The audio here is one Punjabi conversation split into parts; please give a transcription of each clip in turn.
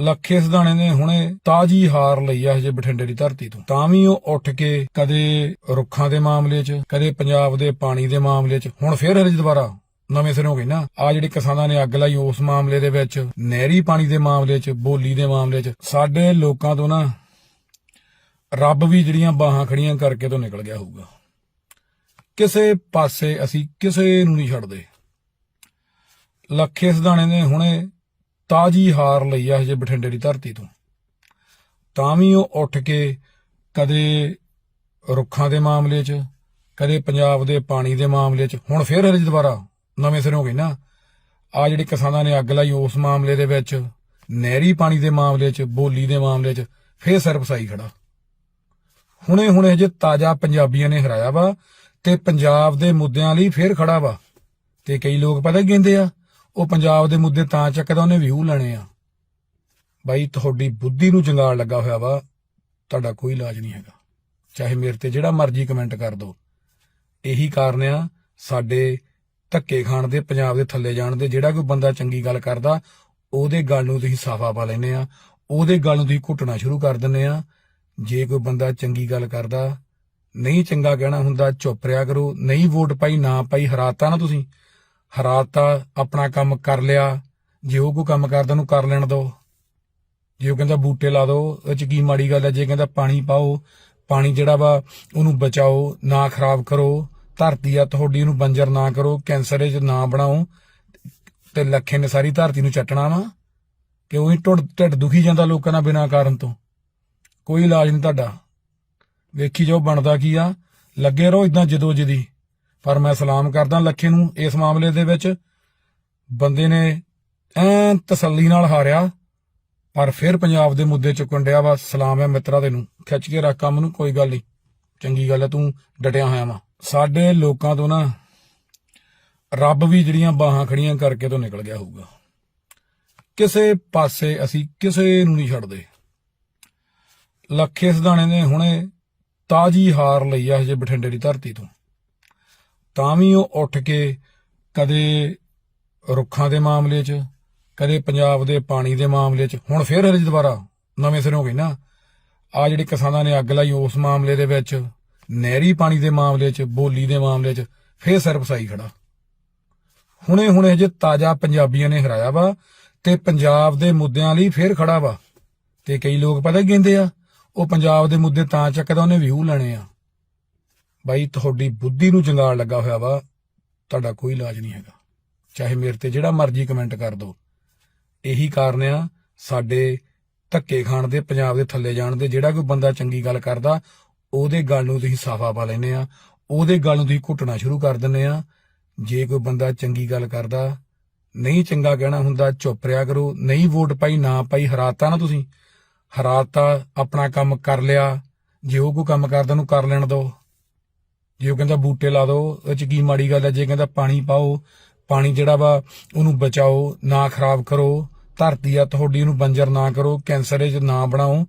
ਲੱਖੇ ਸਦਾਣੇ ਨੇ ਹੁਣੇ ਤਾਜੀ ਹਾਰ ਲਈ ਆ ਹਜੇ ਬਠਿੰਡੇ ਦੀ ਧਰਤੀ ਤੋਂ। ਤਾਂ ਵੀ ਉਹ ਉੱਠ ਕੇ ਕਦੇ ਰੁੱਖਾਂ ਦੇ ਮਾਮਲੇ 'ਚ, ਕਦੇ ਪੰਜਾਬ ਦੇ ਪਾਣੀ ਦੇ ਮਾਮਲੇ 'ਚ, ਹੁਣ ਫੇਰ ਹਰੇ ਦੁਬਾਰਾ ਨਵੇਂ ਸਿਰੋਂ ਗਈ ਨਾ। ਆ ਜਿਹੜੀ ਕਿਸਾਨਾਂ ਨੇ ਅੱਗ ਲਾਈ ਉਸ ਮਾਮਲੇ ਦੇ ਵਿੱਚ, ਨਹਿਰੀ ਪਾਣੀ ਦੇ ਮਾਮਲੇ 'ਚ, ਬੋਲੀ ਦੇ ਮਾਮਲੇ 'ਚ, ਸਾਡੇ ਲੋਕਾਂ ਤੋਂ ਨਾ ਰੱਬ ਵੀ ਜਿਹੜੀਆਂ ਬਾਹਾਂ ਖੜੀਆਂ ਕਰਕੇ ਤੋਂ ਨਿਕਲ ਗਿਆ ਹੋਊਗਾ। ਕਿਸੇ ਪਾਸੇ ਅਸੀਂ ਕਿਸੇ ਨੂੰ ਨਹੀਂ ਛੱਡਦੇ। ਲੱਖੇ ਸਦਾਣੇ ਨੇ ਹੁਣੇ ਤਾਜੀ ਹਾਰ ਲਈ ਆ ਹਜੇ ਬਠਿੰਡੇ ਦੀ ਧਰਤੀ ਤੋਂ। ਤਾਂ ਵੀ ਉਹ ਉੱਠ ਕੇ ਕਦੇ ਰੁੱਖਾਂ ਦੇ ਮਾਮਲੇ 'ਚ, ਕਦੇ ਪੰਜਾਬ ਦੇ ਪਾਣੀ ਦੇ ਮਾਮਲੇ 'ਚ, ਹੁਣ ਫੇਰ ਹਰੇ ਦੁਬਾਰਾ ਨਵੇਂ ਸਿਰੋਂ ਗਏ ਨਾ। ਆ ਜਿਹੜੀ ਕਿਸਾਨਾਂ ਨੇ ਅੱਗ ਲਾਈ ਉਸ ਮਾਮਲੇ ਦੇ ਵਿੱਚ, ਨਹਿਰੀ ਪਾਣੀ ਦੇ ਮਾਮਲੇ 'ਚ, ਬੋਲੀ ਦੇ ਮਾਮਲੇ 'ਚ, ਫੇਰ ਸਿਰ ਫਸਾਈ ਖੜਾ। ਹੁਣੇ ਹੁਣੇ ਜੇ ਤਾਜ਼ਾ ਪੰਜਾਬੀਆਂ ਨੇ ਹਰਾਇਆ ਵਾ ਤੇ ਪੰਜਾਬ ਦੇ ਮੁੱਦਿਆਂ ਲਈ ਫੇਰ ਖੜਾ ਵਾ। ਤੇ ਕਈ ਲੋਕ ਪਤਾ ਕੀ ਕਹਿੰਦੇ ਆ? ਉਹ ਪੰਜਾਬ ਦੇ ਮੁੱਦੇ ਤਾਂ ਚੱਕਦਾ, ਉਹਨੇ ਵਿਊ ਲੈਣੇ ਆ। ਬਾਈ, ਤੁਹਾਡੀ ਬੁੱਧੀ ਨੂੰ ਜੰਗਾਲ ਲੱਗਾ ਹੋਇਆ ਵਾ, ਤੁਹਾਡਾ ਕੋਈ ਇਲਾਜ ਨਹੀਂ ਹੈਗਾ। ਚਾਹੇ ਮੇਰੇ ਤੇ ਜਿਹੜਾ ਮਰਜ਼ੀ ਕਮੈਂਟ ਕਰ ਦਿਓ ਇਹੀ ਕਾਰਨ ਆ, ਸਾਡੇ ਧੱਕੇ ਖਾਣ ਦੇ, ਪੰਜਾਬ ਦੇ ਥੱਲੇ ਜਾਣ ਦੇ, ਜਿਹੜਾ ਕੋਈ ਬੰਦਾ ਚੰਗੀ ਗੱਲ ਕਰਦਾ, ਉਹਦੇ ਗੱਲ ਨੂੰ ਤੁਸੀਂ ਸਾਫਾ ਪਾ ਲੈਨੇ ਆ। ਉਹਦੇ ਗੱਲ ਨੂੰ ਤੁਸੀਂ ਘੁੱਟਣਾ ਸ਼ੁਰੂ ਕਰ ਦਿੰਦੇ ਆ। ਜੇ ਕੋਈ ਬੰਦਾ ਚੰਗੀ ਗੱਲ ਕਰਦਾ, ਨਹੀਂ ਚੰਗਾ ਕਹਿਣਾ ਹੁੰਦਾ, ਚੁੱਪ ਰਿਆ ਕਰੋ। ਨਹੀਂ ਵੋਟ ਪਾਈ, ਨਾ ਪਾਈ, ਹਰਾਤਾ ਨਾ ਤੁਸੀਂ। ਹਰਾਤਾ ਆਪਣਾ ਕੰਮ ਕਰ ਲਿਆ। ਜੇ ਉਹ ਕੋਈ ਕੰਮ ਕਰਦਾ, ਉਹਨੂੰ ਕਰ ਲੈਣ ਦਿਓ ਜੇ ਉਹ ਕਹਿੰਦਾ ਬੂਟੇ ਲਾ ਦਿਓ ਇਹ ਚ ਕੀ ਮਾੜੀ ਗੱਲ ਹੈ? ਜੇ ਕਹਿੰਦਾ ਪਾਣੀ ਪਾਓ, ਪਾਣੀ ਜਿਹੜਾ ਵਾ, ਉਹਨੂੰ ਬਚਾਓ, ਨਾ ਖਰਾਬ ਕਰੋ। ਧਰਤੀ ਆ ਤੁਹਾਡੀ, ਉਹਨੂੰ ਬੰਜਰ ਨਾ ਕਰੋ, ਕੈਂਸਰ ਚ ਨਾ ਬਣਾਓ। ਤੇ ਲੱਖੇ ਨੇ ਸਾਰੀ ਧਰਤੀ ਨੂੰ ਚੱਟਣਾ ਵਾ। ਕਿ ਉਹੀ ਟੁੱਟ ਢਿੱਡ ਦੁਖੀ ਜਾਂਦਾ ਲੋਕਾਂ ਦਾ ਬਿਨਾਂ ਕਾਰਨ ਤੋਂ। ਕੋਈ ਇਲਾਜ ਨਹੀਂ ਤੁਹਾਡਾ। ਵੇਖੀ ਜਾਓ ਬਣਦਾ ਕੀ ਆ। ਲੱਗੇ ਰਹੋ ਇਦਾਂ ਜਦੋ ਜਦੀ ਪਰ ਮੈਂ ਸਲਾਮ ਕਰਦਾ ਲੱਖੇ ਨੂੰ ਇਸ ਮਾਮਲੇ ਦੇ ਵਿੱਚ। ਬੰਦੇ ਨੇ ਐਨ ਤਸੱਲੀ ਨਾਲ ਹਾਰਿਆ, ਪਰ ਫਿਰ ਪੰਜਾਬ ਦੇ ਮੁੱਦੇ ਚੁੱਕਣ ਡਿਆ ਵਾ। ਸਲਾਮ ਹੈ ਮਿੱਤਰਾ ਤੈਨੂੰ ਖਿੱਚ ਕੇ ਰੱਖ ਕੰਮ ਨੂੰ, ਕੋਈ ਗੱਲ ਨਹੀਂ। ਚੰਗੀ ਗੱਲ ਹੈ, ਤੂੰ ਡਟਿਆ ਹੋਇਆ ਵਾ। ਸਾਡੇ ਲੋਕਾਂ ਤੋਂ ਨਾ ਰੱਬ ਵੀ ਜਿਹੜੀਆਂ ਬਾਹਾਂ ਖੜੀਆਂ ਕਰਕੇ ਤੋਂ ਨਿਕਲ ਗਿਆ ਹੋਊਗਾ। ਕਿਸੇ ਪਾਸੇ ਅਸੀਂ ਕਿਸੇ ਨੂੰ ਨਹੀਂ ਛੱਡਦੇ। ਲੱਖੇ ਸਦਾਣੇ ਨੇ ਹੁਣੇ ਤਾਜੀ ਹਾਰ ਲਈ ਆ ਹਜੇ ਬਠਿੰਡੇ ਦੀ ਧਰਤੀ ਤੋਂ। ਤਾਂ ਵੀ ਉਹ ਉੱਠ ਕੇ ਕਦੇ ਰੁੱਖਾਂ ਦੇ ਮਾਮਲੇ 'ਚ, ਕਦੇ ਪੰਜਾਬ ਦੇ ਪਾਣੀ ਦੇ ਮਾਮਲੇ 'ਚ, ਹੁਣ ਫੇਰ ਹਰੇ ਦੁਬਾਰਾ ਨਵੇਂ ਸਿਰੋਂ ਗਏ ਨਾ। ਆ ਜਿਹੜੀ ਕਿਸਾਨਾਂ ਨੇ ਅੱਗ ਲਾਈ ਉਸ ਮਾਮਲੇ ਦੇ ਵਿੱਚ, ਨਹਿਰੀ ਪਾਣੀ ਦੇ ਮਾਮਲੇ 'ਚ, ਬੋਲੀ ਦੇ ਮਾਮਲੇ 'ਚ, ਫੇਰ ਸਿਰ ਫਸਾਈ ਖੜਾ। ਹੁਣੇ ਹੁਣੇ ਜੇ ਤਾਜ਼ਾ ਪੰਜਾਬੀਆਂ ਨੇ ਹਰਾਇਆ ਵਾ, ਤੇ ਪੰਜਾਬ ਦੇ ਮੁੱਦਿਆਂ ਲਈ ਫੇਰ ਖੜਾ ਵਾ। ਤੇ ਕਈ ਲੋਕ ਪਤਾ ਕੀ ਕਹਿੰਦੇ ਆ, ਉਹ ਪੰਜਾਬ ਦੇ ਮੁੱਦੇ ਤਾਂ ਚੱਕਦਾ, ਉਹਨੇ ਵਿਊ ਲੈਣੇ ਆ। ਬਾਈ, ਤੁਹਾਡੀ ਬੁੱਧੀ ਨੂੰ ਜੰਗਾਲ ਲੱਗਾ ਹੋਇਆ ਵਾ, ਤੁਹਾਡਾ ਕੋਈ ਇਲਾਜ ਨਹੀਂ ਹੈਗਾ। ਚਾਹੇ ਮੇਰੇ ਤੇ ਜਿਹੜਾ ਮਰਜ਼ੀ ਕਮੈਂਟ ਕਰ ਦਿਓ। ਇਹੀ ਕਾਰਨ ਆ, ਸਾਡੇ ਧੱਕੇ ਖਾਣ ਦੇ, ਪੰਜਾਬ ਦੇ ਥੱਲੇ ਜਾਣ ਦੇ, ਜਿਹੜਾ ਕੋਈ ਬੰਦਾ ਚੰਗੀ ਗੱਲ ਕਰਦਾ, ਉਹਦੇ ਗੱਲ ਨੂੰ ਤੁਸੀਂ ਸਾਫਾ ਪਾ ਲੈਨੇ ਆ। ਉਹਦੇ ਗੱਲ ਨੂੰ ਤੁਸੀਂ ਘੁੱਟਣਾ ਸ਼ੁਰੂ ਕਰ ਦਿੰਦੇ ਆ। ਜੇ ਕੋਈ ਬੰਦਾ ਚੰਗੀ ਗੱਲ ਕਰਦਾ, ਨਹੀਂ ਚੰਗਾ ਕਹਿਣਾ ਹੁੰਦਾ, ਚੁੱਪ ਰਿਆ ਕਰੋ। ਨਹੀਂ ਵੋਟ ਪਾਈ, ਨਾ ਪਾਈ, ਹਰਾਤਾ ਨਾ ਤੁਸੀਂ। ਹਰਾਤਾ, ਆਪਣਾ ਕੰਮ ਕਰ ਲਿਆ। ਜੇ ਉਹ ਕੋਈ ਕੰਮ ਕਰਦਾ, ਉਹਨੂੰ ਕਰ ਲੈਣ ਦਿਓ। ਜੇ ਉਹ ਕਹਿੰਦਾ ਬੂਟੇ ਲਾ ਦਿਓ ਇਹ ਚ ਕੀ ਮਾੜੀ ਗੱਲ ਹੈ? ਜੇ ਕਹਿੰਦਾ ਪਾਣੀ ਪਾਓ, ਪਾਣੀ ਜਿਹੜਾ ਵਾ ਉਹਨੂੰ ਬਚਾਓ, ਨਾ ਖਰਾਬ ਕਰੋ, ਧਰਤੀ ਆ ਤੁਹਾਡੀ ਉਹਨੂੰ ਬੰਜਰ ਨਾ ਕਰੋ, ਕੈਂਸਰ ਚ ਨਾ ਬਣਾਓ,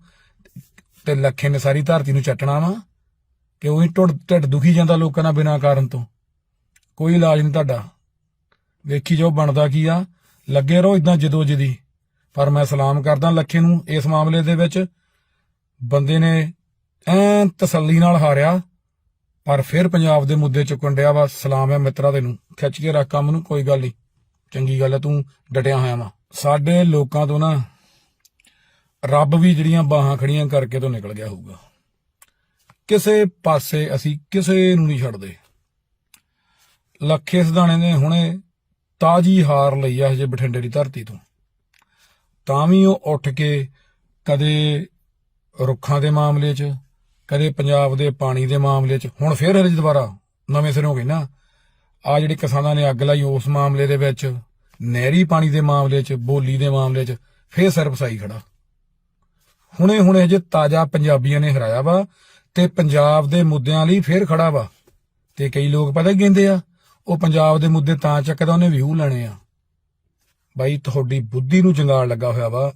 ਤੇ ਲੱਖੇ ਨੇ ਸਾਰੀ ਧਰਤੀ ਨੂੰ ਚੱਟਣਾ ਵਾ। ਕਿ ਉਹੀ ਟੁੱਟ ਢਿੱਡ ਦੁਖੀ ਜਾਂਦਾ ਲੋਕਾਂ ਨਾਲ ਬਿਨਾਂ ਕਾਰਨ ਤੋਂ। ਕੋਈ ਇਲਾਜ ਨਹੀਂ ਤੁਹਾਡਾ। ਵੇਖੀ ਜੋ ਬਣਦਾ ਕੀ ਆ। ਲੱਗੇ ਰਹੋ ਇਦਾਂ ਜਦੋ ਜਦੀ। ਪਰ ਮੈਂ ਸਲਾਮ ਕਰਦਾ ਲੱਖੇ ਨੂੰ ਇਸ ਮਾਮਲੇ ਦੇ ਵਿੱਚ। ਬੰਦੇ ਨੇ ਐਨ ਤਸੱਲੀ ਨਾਲ ਹਾਰਿਆ। ਪਰ ਫਿਰ ਪੰਜਾਬ ਦੇ ਮੁੱਦੇ ਚੁੱਕਣ ਡਿਆ ਵਾ, ਸਲਾਮ ਹੈ ਮਿੱਤਰਾ ਤੈਨੂੰ ਖਿੱਚ ਕੇ ਰੱਖ ਕੰਮ ਨੂੰ, ਕੋਈ ਗੱਲ ਨਹੀਂ ਚੰਗੀ ਗੱਲ ਹੈ, ਤੂੰ ਡਟਿਆ ਹੋਇਆ ਵਾ। ਸਾਡੇ ਲੋਕਾਂ ਤੋਂ ਨਾ ਰੱਬ ਵੀ ਜਿਹੜੀਆਂ ਬਾਹਾਂ ਖੜੀਆਂ ਕਰਕੇ ਤੋਂ ਨਿਕਲ ਗਿਆ ਹੋਊਗਾ। ਕਿਸੇ ਪਾਸੇ ਅਸੀਂ ਕਿਸੇ ਨੂੰ ਨਹੀਂ ਛੱਡਦੇ। ਲੱਖੇ ਸਦਾਣੇ ਨੇ ਹੁਣੇ ਤਾਜੀ ਹਾਰ ਲਈ ਆ ਹਜੇ ਬਠਿੰਡੇ ਦੀ ਧਰਤੀ ਤੋਂ। ਤਾਂ ਵੀ ਉਹ ਉੱਠ ਕੇ ਕਦੇ ਰੁੱਖਾਂ ਦੇ ਮਾਮਲੇ 'ਚ ਕਦੇ ਪੰਜਾਬ ਦੇ ਪਾਣੀ ਦੇ ਮਾਮਲੇ 'ਚ, ਹੁਣ ਫੇਰ ਹਰੇ ਦੁਬਾਰਾ ਨਵੇਂ ਸਿਰੋਂ ਗਏ ਨਾ। ਆ ਜਿਹੜੀ ਕਿਸਾਨਾਂ ਨੇ ਅੱਗ ਲਾਈ ਉਸ ਮਾਮਲੇ ਦੇ ਵਿੱਚ, ਨਹਿਰੀ ਪਾਣੀ ਦੇ ਮਾਮਲੇ 'ਚ, ਬੋਲੀ ਦੇ ਮਾਮਲੇ 'ਚ, ਫੇਰ ਸਿਰ ਫਸਾਈ ਖੜਾ। ਹੁਣੇ ਹੁਣੇ ਜੇ ਤਾਜ਼ਾ ਪੰਜਾਬੀਆਂ ਨੇ ਹਰਾਇਆ ਵਾ, ਤੇ ਪੰਜਾਬ ਦੇ ਮੁੱਦਿਆਂ ਲਈ ਫੇਰ ਖੜਾ ਵਾ। ਤੇ ਕਈ ਲੋਕ ਪਤਾ ਕੀ ਕਹਿੰਦੇ ਆ, ਉਹ ਪੰਜਾਬ ਦੇ ਮੁੱਦੇ ਤਾਂ ਚੱਕਦਾ, ਉਹਨੇ ਵਿਊ ਲੈਣੇ ਆ। ਬਾਈ, ਤੁਹਾਡੀ ਬੁੱਧੀ ਨੂੰ ਜੰਗਾਲ ਲੱਗਾ ਹੋਇਆ ਵਾ।